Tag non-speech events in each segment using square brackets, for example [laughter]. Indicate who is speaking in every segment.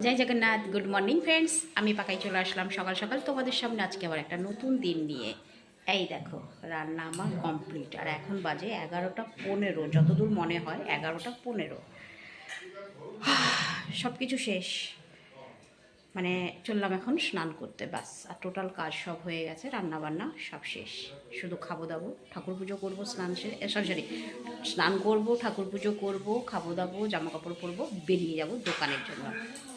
Speaker 1: জয় Jagannath good morning friends আমি পাকাই চলে আসলাম সকাল সকাল। তোমাদের সামনে আজকে আবার একটা নতুন দিন নিয়ে। এই দেখো, রান্না আমার কমপ্লিট আর এখন বাজে এগারোটা পনেরো, যতদূর মনে হয় এগারোটা পনেরো। [sighs] সব কিছু শেষ। মানে চললাম এখন স্নান করতে বাস আর টোটাল কাজ সব হয়ে গেছে রান্না বান্না সব শেষ। শুধু খাব দাবো ঠাকুর পুজো করব স্নান শেষে সরি সরি স্নান করব ঠাকুর পুজো করব খাব দাবো জামা কাপড় পরবো, বেরিয়ে যাব দোকানের জন্য।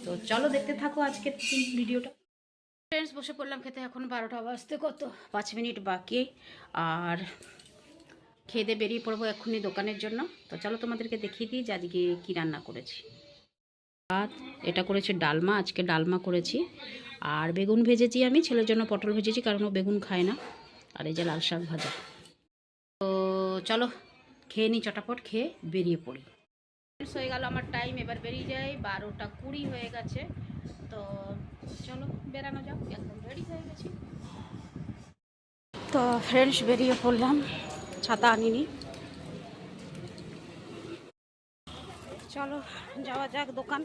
Speaker 1: তো চলো দেখতে থাকো আজকের ভিডিওটা। ফ্রেন্ডস বসে পড়লাম খেতে, এখন বারোটা বাজতে কত? পাঁচ মিনিট বাকি। আর খেয়ে বেরিয়ে পড়ব এক্ষুনি দোকানের জন্য। তো চলো তোমাদেরকে দেখিয়ে দিই যে আজকে কী রান্না করেছি। ভাত, এটা করেছি ডালমা, আজকে ডালমা করেছি। আর বেগুন ভেজেছি আমি, ছেলের জন্য পটল ভেজেছি, কারণ ও বেগুন খায় না। আর এই যে লাল শাক ভাজা। তো চলো, খেয়ে নিই চটাপট, খেয়ে বেরিয়ে পড়ি। হয়ে গেল আমার টাইম এবার বেরিয়ে যাই। বারোটা কুড়ি হয়ে গেছে। তো চলো, বেরানো যাক একদম রেডি হয়ে গেছি। তো ফ্রেন্ডস বেরিয়ে পড়লাম। ছাতা আনিনি চলো যাওয়া যাক দোকান।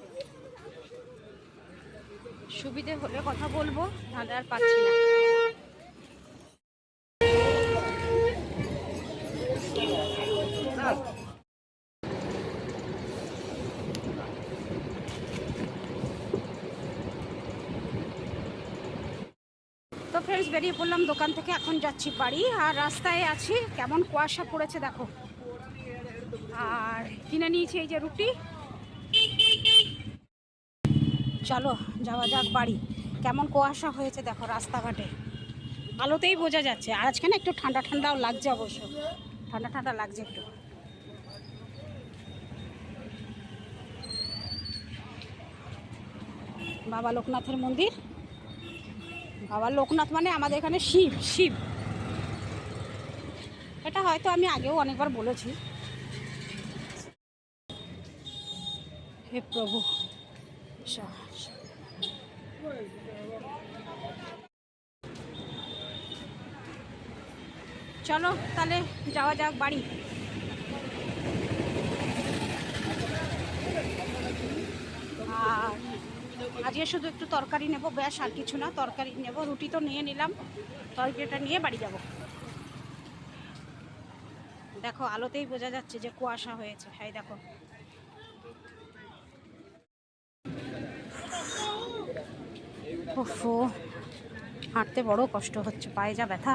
Speaker 1: সুবিধে হলে কথা বলব, নাহলে আর পাচ্ছি না। তো ফ্রেন্ডস বেরিয়ে পড়লাম দোকান থেকে, এখন যাচ্ছি বাড়ি, আর রাস্তায় আছি, কেমন কুয়াশা পড়েছে দেখো। আর কিনে নিয়েছি এই যে রুটি। চলো, যাওয়া যাক বাড়ি। কেমন কুয়াশা হয়েছে দেখো রাস্তাঘাটে। আলোতেই বোঝা যাচ্ছে। আর আজকে না একটু ঠান্ডা ঠান্ডাও লাগছে অবশ্য। ঠান্ডা ঠান্ডা লাগছে একটু। বাবা লোকনাথের মন্দির? বাবা লোকনাথ মানে আমাদের এখানে শিব শিব। এটা হয়তো আমি আগেও অনেকবার বলেছি। হে প্রভু সাহায্য। চলো তাহলে যাওয়া যাক বাড়ি। আর আজকে শুধু একটু তরকারি নেব, ব্যাস আর কিছু না, তরকারি নেব, রুটি তো নিয়ে নিলাম, তরকারিটা নিয়ে বাড়ি যাব। দেখো, আলোতেই বোঝা যাচ্ছে যে কুয়াশা হয়েছে। হ্যাঁ দেখো ওফো, হাঁটতে বড় কষ্ট হচ্ছে, পায়ে যা ব্যথা।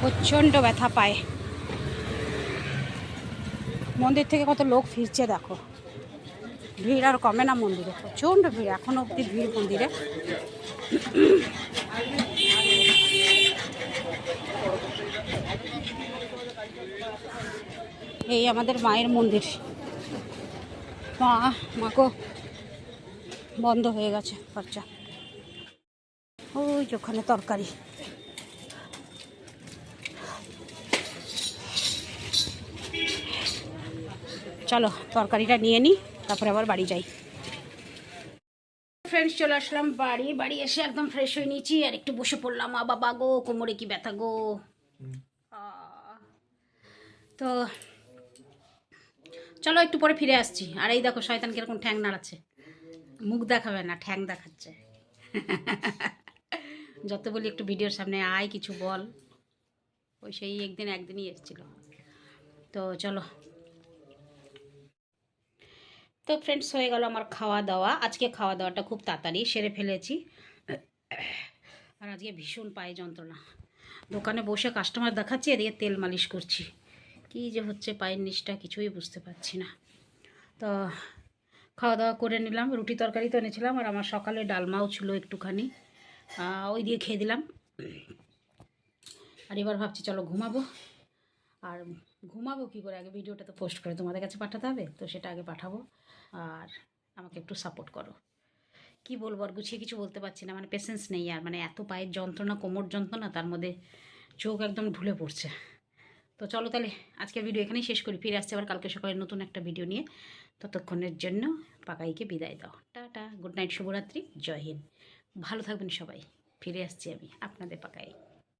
Speaker 1: প্রচণ্ড ব্যথা পায়। মন্দির থেকে কত লোক ফিরছে, দেখো। ভিড় আর কমে না মন্দিরে, প্রচণ্ড ভিড়, এখনও অবধি ভিড় মন্দিরে। এই আমাদের মায়ের মন্দির। মা মাকো বন্ধ হয়ে গেছে খরচা। ওই ওখানে তরকারি। চলো তরকারিটা নিয়ে নিই তারপরে আবার বাড়ি যাই। ফ্রেন্ডস চলে আসলাম বাড়ি। বাড়ি এসে একদম ফ্রেশ হয়ে নিয়েছি, আর একটু বসে পড়লাম। মা বাবা গো, কোমরে কি ব্যথা গো। তো, চলো একটু পরে ফিরে আসছি। আর এই দেখো, শয়তান কীরকম ঠ্যাং নাড়াচ্ছে। মুখ দেখাবে না, ঠ্যাং দেখাচ্ছে। যত বলি একটু ভিডিওর সামনে আয়, কিছু বল। ওই সেই একদিন একদিনই এসেছিল। তো চলো। তো ফ্রেন্ডস হয়ে গেল আমার খাওয়া দাওয়া। আজকে খাওয়া দাওয়াটা খুব তাড়াতাড়ি, সেরে ফেলেছি। আর আজকে ভীষণ পায়ে যন্ত্রণা। দোকানে বসে কাস্টমার দেখাচ্ছি, এদিকে তেল মালিশ করছি। কী যে হচ্ছে পায়ের নিচটা, কিছুই বুঝতে পারছি না। তো খাওয়া দাওয়া করে নিলাম, রুটি তরকারি তো এনেছিলাম, আর আমার সকালে ডালমাও ছিল একটুখানি। ওই দিয়ে খেয়ে দিলাম। আর এবার ভাবছি চলো ঘুমাবো। আর ঘুমাবো কী করে? আগে ভিডিওটা তো পোস্ট করে তোমাদের কাছে পাঠাতে হবে, তো সেটা আগে পাঠাবো। আর আমাকে একটু সাপোর্ট করো। কি বলব, আর গুছিয়ে কিছু বলতে পারছি না মানে পেশেন্স নেই আর মানে এত পায়ের যন্ত্রণা, কোমর যন্ত্রণা, তার মধ্যে চোখ একদম ঢুলে পড়ছে। তো চলো তাহলে আজকের ভিডিও এখানেই শেষ করি। ফিরে আসছে আবার কালকে সকালে নতুন একটা ভিডিও নিয়ে। ততক্ষণের জন্য পাকাইকে বিদায় দাও। টাটা গুড নাইট শুভরাত্রি, জয় হিন্দ। ভালো থাকবেন সবাই। ফিরে আসছি আমি আপনাদের পাকাই